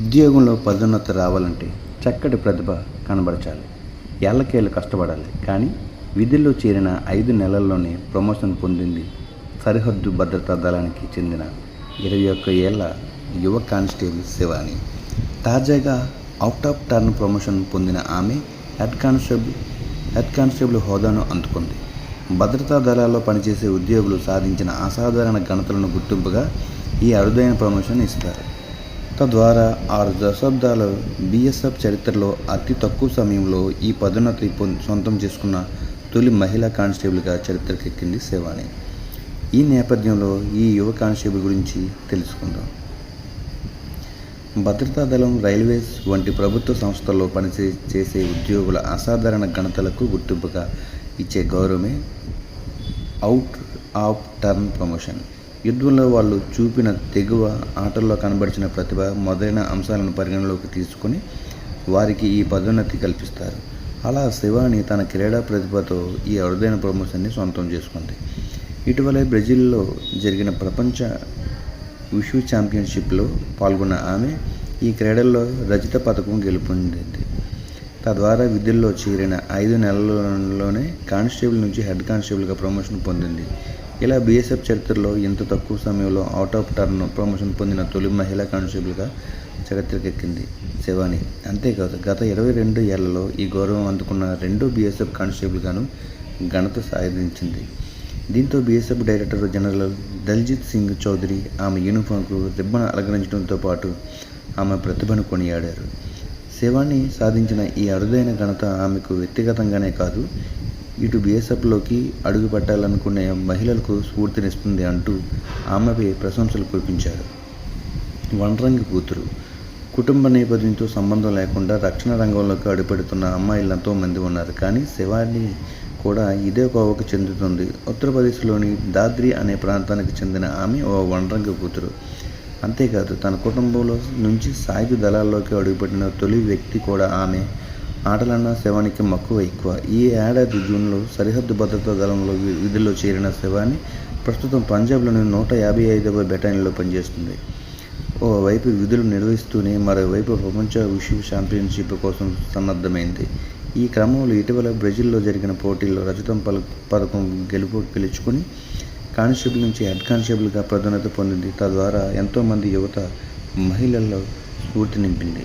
ఉద్యోగంలో పదోన్నతి రావాలంటే చక్కటి ప్రతిభ కనబరచాలి. ఏళ్ళకేళ్ళు కష్టపడాలి. కానీ విధుల్లో చేరిన ఐదు నెలల్లోనే ప్రమోషన్ పొందింది సరిహద్దు భద్రతా దళానికి చెందిన ఇరవై ఒక్క ఏళ్ళ యువ కానిస్టేబుల్ శివాని. తాజాగా అవుట్ ఆఫ్ టర్న్ ప్రమోషన్ పొందిన ఆమె హెడ్ కానిస్టేబుల్ హెడ్ కానిస్టేబుల్ హోదాను అందుకుంది. భద్రతా దళాల్లో పనిచేసే ఉద్యోగులు సాధించిన అసాధారణ ఘనతలను గుర్తింపుగా ఈ అరుదైన ప్రమోషన్ ఇస్తారు. తద్వారా ఆరు దశాబ్దాల బీఎస్ఎఫ్ చరిత్రలో అతి తక్కువ సమయంలో ఈ పదోన్నతి పొం- సొంతం చేసుకున్న తొలి మహిళా కానిస్టేబుల్గా చరిత్రకెక్కింది శివాని. ఈ నేపథ్యంలో ఈ యువ కానిస్టేబుల్ గురించి తెలుసుకుందాం. భద్రతా దళం రైల్వేస్ వంటి ప్రభుత్వ సంస్థల్లో పనిచే చేసే ఉద్యోగుల అసాధారణ ఘనతలకు గుర్తింపుగా ఇచ్చే గౌరవమే అవుట్ ఆఫ్ టర్న్ ప్రమోషన్. యుద్ధంలో వాళ్ళు చూపిన తెగువ ఆటల్లో కనబరిచిన ప్రతిభ మొదలైన అంశాలను పరిగణలోకి తీసుకొని వారికి ఈ పదోన్నతి కల్పిస్తారు. అలా శివాని తన క్రీడా ప్రతిభతో ఈ అరుదైన ప్రమోషన్ని సొంతం చేసుకుంది. ఇటీవలే బ్రెజిల్లో జరిగిన ప్రపంచ విశ్వ ఛాంపియన్షిప్లో పాల్గొన్న ఆమె ఈ క్రీడల్లో రజిత పథకం గెలుపొందింది. తద్వారా విధుల్లో చేరిన ఐదు నెలల్లోనే కానిస్టేబుల్ నుంచి హెడ్ కానిస్టేబుల్గా ప్రమోషన్ పొందింది. ఇలా బీఎస్ఎఫ్ చరిత్రలో ఇంత తక్కువ సమయంలో అవుట్ ఆఫ్ టర్న్ ప్రమోషన్ పొందిన తొలి మహిళా కానిస్టేబుల్గా చరిత్రకెక్కింది శివాని. అంతేకాదు గత ఇరవై రెండు ఏళ్ళలో ఈ గౌరవం అందుకున్న రెండో బీఎస్ఎఫ్ కానిస్టేబుల్గాను ఘనత సాధించింది. దీంతో BSF director general Daljit Singh Chaudhary ఆమె యూనిఫామ్కు రిబ్బన్ అలంకరించడంతో పాటు ఆమె ప్రతిభను కొనియాడారు. శివాని సాధించిన ఈ అరుదైన ఘనత ఆమెకు వ్యక్తిగతంగానే కాదు ఇటు బీఎస్ఎఫ్లోకి అడుగు పెట్టాలనుకునే మహిళలకు స్ఫూర్తినిస్తుంది అంటూ ఆమెపై ప్రశంసలు కురిపించారు. వనరంగి కూతురు. కుటుంబ నేపథ్యంతో సంబంధం లేకుండా రక్షణ రంగంలోకి అడుగుపెడుతున్న అమ్మాయిలు ఎంతో మంది ఉన్నారు కానీ శివాని కూడా ఇదే కోవకు చెందుతుంది. ఉత్తరప్రదేశ్లోని దాద్రి అనే ప్రాంతానికి చెందిన ఆమె ఓ వనరంగి కూతురు. అంతేకాదు తన కుటుంబంలో నుంచి సాయుధ దళాల్లోకి అడుగుపెట్టిన తొలి వ్యక్తి కూడా ఆమె. ఆటలన్న శవానికి మక్కువ ఎక్కువ. ఈ ఏడాది జూన్లో సరిహద్దు భద్రతా దళంలో విధుల్లో చేరిన శవాన్ని ప్రస్తుతం పంజాబ్లోని నూట యాభై ఐదవ బెటాలియన్లో పనిచేస్తుంది. ఓవైపు విధులు నిర్వహిస్తూనే మరోవైపు ప్రపంచ విశ్వ ఛాంపియన్షిప్ కోసం సన్నద్ధమైంది. ఈ క్రమంలో ఇటీవల బ్రెజిల్లో జరిగిన పోటీల్లో రజతం పల పథకం గెలుపు గెలుచుకుని కానిస్టేబుల్ నుంచి హెడ్ కానిస్టేబుల్గా పదోన్నతి పొందింది. తద్వారా ఎంతోమంది యువత మహిళల్లో స్ఫూర్తి నింపింది.